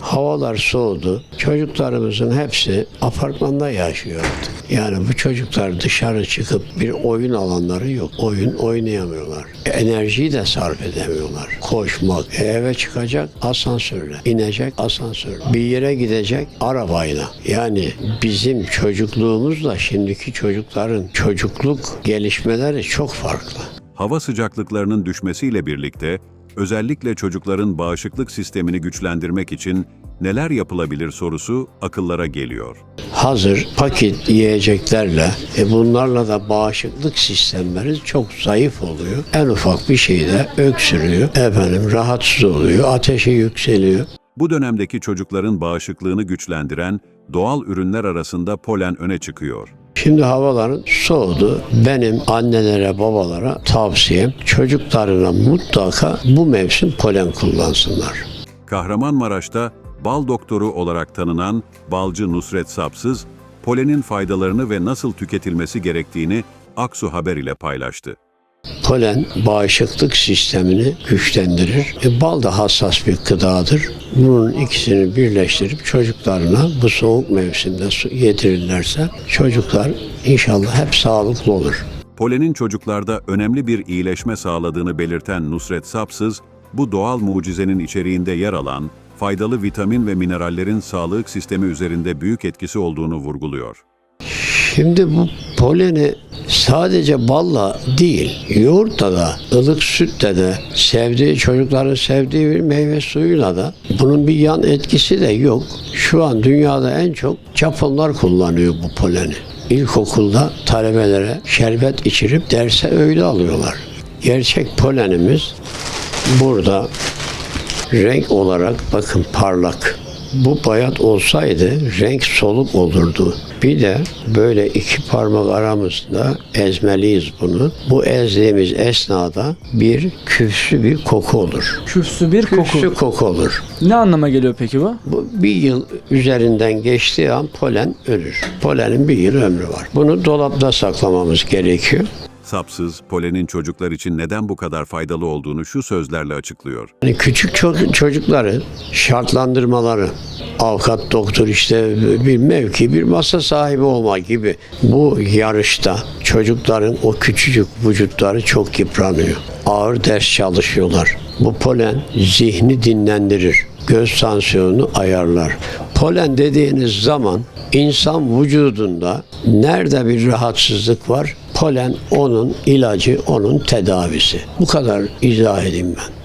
Havalar soğudu. Çocuklarımızın hepsi apartmanda yaşıyor. Yani bu çocuklar dışarı çıkıp bir oyun alanları yok. Oyun oynayamıyorlar. Enerjiyi de sarf edemiyorlar. Koşmak, e, eve çıkacak asansörle, inecek asansörle, bir yere gidecek arabayla. Yani bizim çocukluğumuzla şimdiki çocukların çocukluk gelişmeleri çok farklı. Hava sıcaklıklarının düşmesiyle birlikte özellikle çocukların bağışıklık sistemini güçlendirmek için neler yapılabilir sorusu akıllara geliyor. hazır paket yiyeceklerle e bunlarla da bağışıklık sistemleri çok zayıf oluyor. En ufak bir şeyde öksürüyor. Efendim rahatsız oluyor. Ateşi yükseliyor. Bu dönemdeki çocukların bağışıklığını güçlendiren doğal ürünler arasında polen öne çıkıyor. Şimdi havaların soğudu. Benim annelere, babalara tavsiyem çocuklarına mutlaka bu mevsim polen kullansınlar. Kahramanmaraş'ta bal doktoru olarak tanınan balcı Nusret Sapsız, polenin faydalarını ve nasıl tüketilmesi gerektiğini Aksu Haber ile paylaştı. Polen bağışıklık sistemini güçlendirir. E, bal da hassas bir gıdadır. Bunun ikisini birleştirip çocuklarına bu soğuk mevsimde su yedirirlerse çocuklar inşallah hep sağlıklı olur. Polenin çocuklarda önemli bir iyileşme sağladığını belirten Nusret Sapsız, bu doğal mucizenin içeriğinde yer alan faydalı vitamin ve minerallerin sağlık sistemi üzerinde büyük etkisi olduğunu vurguluyor. Şimdi bu poleni sadece balla değil, yoğurtla da, ılık sütle de, sevdiği çocukların sevdiği bir meyve suyuyla da bunun bir yan etkisi de yok. Şu an dünyada en çok Japonlar kullanıyor bu poleni. İlkokulda talebelere şerbet içirip derse öyle alıyorlar. Gerçek polenimiz burada renk olarak bakın parlak. Bu bayat olsaydı renk soluk olurdu. Bir de böyle iki parmak aramızda ezmeliyiz bunu. Bu ezdiğimiz esnada bir küfsü bir koku olur. Küfsü bir koku. Küfsü koku olur. Ne anlama geliyor peki bu? Bu bir yıl üzerinden geçtiği an polen ölür. Polenin bir yıl ömrü var. Bunu dolapta saklamamız gerekiyor. Sapsız, polenin çocuklar için neden bu kadar faydalı olduğunu şu sözlerle açıklıyor. Yani küçük ço- çocukları şartlandırmaları, avukat, doktor işte bir mevki, bir masa sahibi olma gibi bu yarışta çocukların o küçücük vücutları çok yıpranıyor. Ağır ders çalışıyorlar. Bu polen zihni dinlendirir. Göz tansiyonunu ayarlar. Polen dediğiniz zaman insan vücudunda nerede bir rahatsızlık var polen onun ilacı, onun tedavisi. Bu kadar izah edeyim ben.